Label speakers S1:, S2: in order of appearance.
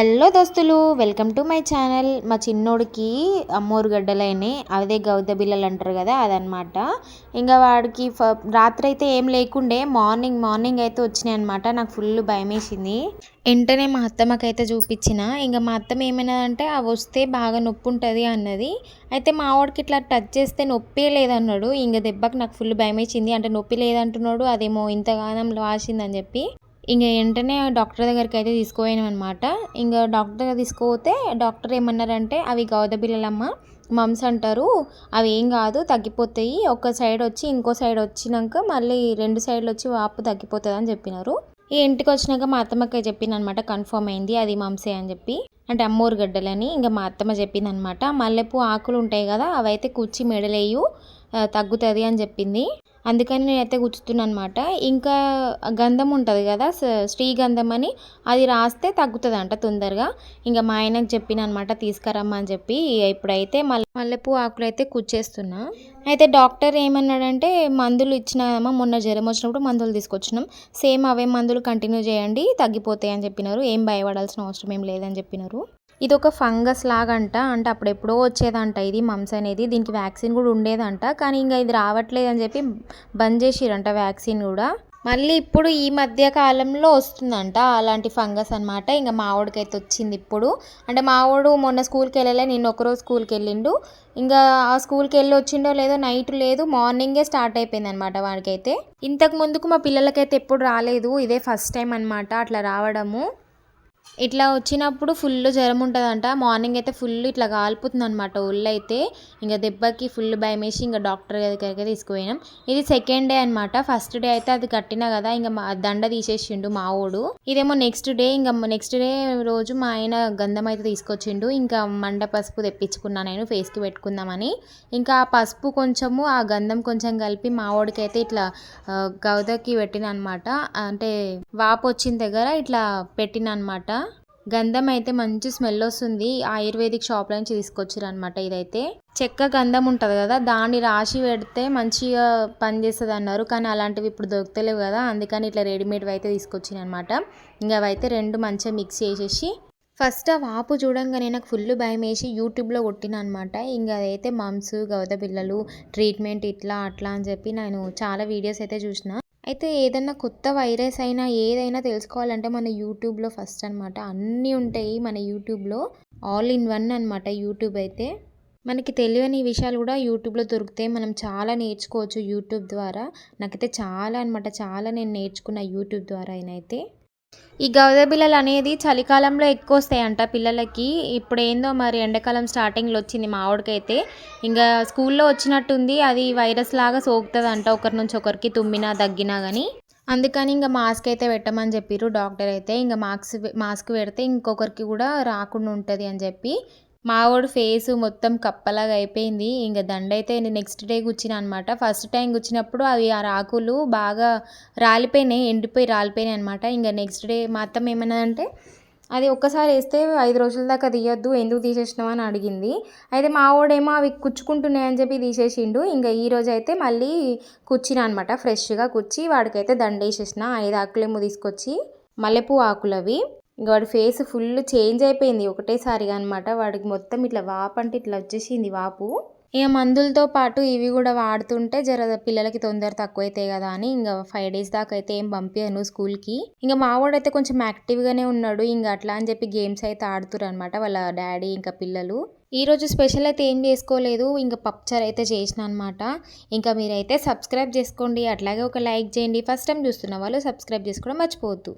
S1: Hello దోస్తులు welcome to my channel. మా చిన్నోడికి అమ్మోరు గడ్డలైనాయి అదే గౌత బిల్లలు అంటారు కదా అదనమాట ఇంకా వాడికి రాత్రి అయితే ఏం లేకుండే మార్నింగ్ మార్నింగ్ అయితే వచ్చినాయి అనమాట నాకు ఫుల్ భయం వేసింది వెంటనే మా అత్తమ్మకైతే చూపించిన. ఇంకా మా అత్తమ్మ ఏమైనాదంటే అవి వస్తే బాగా నొప్పి ఉంటుంది అన్నది. అయితే మా వాడికి ఇట్లా టచ్ చేస్తే నొప్పి లేదన్నాడు. ఇంకా దెబ్బకి నాకు ఫుల్ భయం వేసింది అంటే నొప్పి లేదంటున్నాడు. అదేమో ఇంతగానం వాసిందని చెప్పి. ఇంక వెంటనే డాక్టర్ దగ్గరికి అయితే తీసుకుపోయాను అనమాట ఇంకా డాక్టర్ దగ్గర తీసుకుపోతే డాక్టర్ ఏమన్నారంటే అవి గౌద బిళ్ళలమ్మ మమ్స్ అంటారు. అవి ఏం కాదు తగ్గిపోతాయి. ఒక సైడ్ వచ్చి ఇంకో సైడ్ వచ్చినాక మళ్ళీ రెండు సైడ్లు వచ్చి వాపు తగ్గిపోతుంది అని చెప్పినారు. ఈ ఇంటికి వచ్చినాక మా అత్తమ్మకి చెప్పిన అనమాట కన్ఫర్మ్ అయింది అది మమ్సే అని చెప్పి. అంటే అమ్మోరు గడ్డలని ఇంకా మా అత్తమ్మ చెప్పింది అనమాట మల్లెపూ ఆకులు ఉంటాయి కదా అవైతే కూర్చి మెడలేయు తగ్గుతుంది అని చెప్పింది. అందుకని నేనైతే కూర్చుతున్నాను అనమాట ఇంకా గంధం ఉంటుంది కదా శ్రీగంధం అని అది రాస్తే తగ్గుతుంది అంట తొందరగా. ఇంకా మా ఆయనకు చెప్పిన అనమాట తీసుకురమ్మని చెప్పి. ఇప్పుడైతే మళ్ళీ మల్లెపూ ఆకులు అయితే కుచ్చేస్తున్నా. అయితే డాక్టర్ ఏమన్నాడంటే మందులు ఇచ్చినామా మొన్న జ్వరం వచ్చినప్పుడు మందులు తీసుకొచ్చినాం. సేమ్ అవే మందులు కంటిన్యూ చేయండి తగ్గిపోతాయి అని చెప్పినారు. ఏం భయపడాల్సిన అవసరం ఏం లేదని చెప్పినారు. ఇది ఒక ఫంగస్ లాగంట. అంటే అప్పుడు ఎప్పుడో వచ్చేదంట ఇది మమ్స్ అనేది. దీనికి వ్యాక్సిన్ కూడా ఉండేదంట. కానీ ఇంకా ఇది రావట్లేదు అని చెప్పి బంద్ చేసిరంట వ్యాక్సిన్ కూడా. మళ్ళీ ఇప్పుడు ఈ మధ్య కాలంలో వస్తుందంట అలాంటి ఫంగస్ అనమాట ఇంకా మావోడికైతే వచ్చింది ఇప్పుడు. అంటే మావోడు మొన్న స్కూల్కి వెళ్ళలే నిన్న ఒకరోజు స్కూల్కి వెళ్ళిండు. ఇంకా ఆ స్కూల్కి వెళ్ళి వచ్చిండో లేదో నైట్ లేదు మార్నింగే స్టార్ట్ అయిపోయింది అనమాట వాడికైతే ఇంతకు ముందుకు మా పిల్లలకైతే ఎప్పుడు రాలేదు. ఇదే ఫస్ట్ టైం అనమాట అట్లా రావడము. ఇట్లా వచ్చినప్పుడు ఫుల్ జ్వరం ఉంటుందంట. మార్నింగ్ అయితే ఫుల్ ఇట్లా కాలిపోతుంది అనమాట ఒళ్ళు అయితే ఇంకా దెబ్బకి ఫుల్ భయం వేసి ఇంకా డాక్టర్ దగ్గరికి తీసుకుపోయినాం. ఇది సెకండ్ డే అనమాట ఫస్ట్ డే అయితే అది కట్టినా కదా ఇంకా దండ తీసేసిండు మా ఊడు ఇదేమో నెక్స్ట్ డే ఇంకా నెక్స్ట్ డే రోజు మా ఆయన గంధం అయితే తీసుకొచ్చిండు. ఇంకా మండ పసుపు తెప్పించుకున్నా నేను ఫేస్కి పెట్టుకుందామని. ఇంకా ఆ పసుపు కొంచెము ఆ గంధం కొంచెం కలిపి మా ఊడికి అయితే ఇట్లా గౌదకి పెట్టిన అనమాట అంటే వాపు వచ్చిన దగ్గర ఇట్లా పెట్టిన అనమాట గంధం అయితే మంచి స్మెల్ వస్తుంది. ఆయుర్వేదిక్ షాప్ నుంచి తీసుకొచ్చారు అనమాట ఇదైతే. చెక్క గంధం ఉంటుంది కదా దాన్ని రాసి పెడితే మంచిగా పనిచేస్తుంది అన్నారు కానీ అలాంటివి ఇప్పుడు దొరుకుతలేవు కదా అందుకని ఇట్లా రెడీమేడ్ అయితే తీసుకొచ్చిన అనమాట ఇంకా అవైతే రెండు మంచిగా మిక్స్ చేసేసి ఫస్ట్ ఆ వాపు చూడంగానే నాకు ఫుల్ భయం వేసి యూట్యూబ్లో కొట్టిన అనమాట ఇంకా అదైతే మమ్స్ గౌద పిల్లలు ట్రీట్మెంట్ ఇట్లా అట్లా అని చెప్పి నేను చాలా వీడియోస్ అయితే చూసిన. అయితే ఏదన్నా కొత్త వైరస్ అయినా ఏదైనా తెలుసుకోవాలంటే మన యూట్యూబ్లో ఫస్ట్ అనమాట అన్నీ ఉంటాయి మన యూట్యూబ్లో. ఆల్ ఇన్ వన్ అనమాట యూట్యూబ్ అయితే. మనకి తెలియని విషయాలు కూడా యూట్యూబ్లో దొరుకుతాయి. మనం చాలా నేర్చుకోవచ్చు యూట్యూబ్ ద్వారా. నాకైతే చాలా అనమాట చాలా నేను నేర్చుకున్న యూట్యూబ్ ద్వారా అయితే ఈ గవద బిళ్ళలు అనేది చలికాలంలో ఎక్కువ వస్తాయంట పిల్లలకి. ఇప్పుడు ఏందో మరి ఎండాకాలం స్టార్టింగ్లో వచ్చింది మా ఆవిడకైతే ఇంకా స్కూల్లో వచ్చినట్టుంది అది వైరస్ లాగా సోకుతుంది అంట ఒకరి నుంచి ఒకరికి తుమ్మినా దగ్గినా కానీ అందుకని ఇంకా మాస్క్ అయితే పెట్టమని చెప్పారు డాక్టర్ అయితే ఇంకా మాస్క్ మాస్క్ పెడితే ఇంకొకరికి కూడా రాకుండా ఉంటుంది అని చెప్పి మావోడు ఫేస్ మొత్తం కప్పలాగా అయిపోయింది. ఇంకా దండ అయితే నెక్స్ట్ డే కూర్చున్నా అనమాట ఫస్ట్ టైం కూర్చున్నప్పుడు అవి ఆ రాకులు బాగా రాలిపోయినాయి ఎండిపోయి రాలిపోయినాయి అనమాట ఇంకా నెక్స్ట్ డే మా అత్తమ్మ ఏమన్నదంటే అది ఒక్కసారి వేస్తే ఐదు రోజుల దాకా తీయొద్దు ఎందుకు తీసేసినావు అని అడిగింది. అయితే మా వాడేమో అవి కుచ్చుకుంటున్నాయని చెప్పి తీసేసిండు. ఇంకా ఈ రోజు అయితే మళ్ళీ కుచ్చిన అనమాట ఫ్రెష్గా కుచ్చి వాడికైతే దండేసేసిన. ఐదు ఆకులేమో తీసుకొచ్చి మల్లెపూ ఆకులు అవి ఇంకా వాడి ఫేస్ ఫుల్ చేంజ్ అయిపోయింది ఒకటేసారిగా అనమాట వాడికి మొత్తం ఇట్లా వాపు అంటే ఇట్లా వచ్చేసింది వాపు. ఇక మందులతో పాటు ఇవి కూడా వాడుతుంటే జర పిల్లలకి తొందర తక్కువ అవుతాయి కదా అని ఇంకా ఫైవ్ డేస్ దాకా అయితే ఏం పంపించాను స్కూల్కి. ఇంకా మావాడైతే కొంచెం యాక్టివ్గానే ఉన్నాడు. ఇంకా అట్లా అని చెప్పి గేమ్స్ అయితే ఆడుతురు అనమాట వాళ్ళ డాడీ ఇంకా పిల్లలు. ఈరోజు స్పెషల్ అయితే ఏం చేసుకోలేదు. ఇంకా పప్చర్ అయితే చేసిన అనమాట ఇంకా మీరైతే సబ్స్క్రైబ్ చేసుకోండి. అట్లాగే ఒక లైక్ చేయండి. ఫస్ట్ టైం చూస్తున్న వాళ్ళు సబ్స్క్రైబ్ చేసుకోవడం మర్చిపోవద్దు.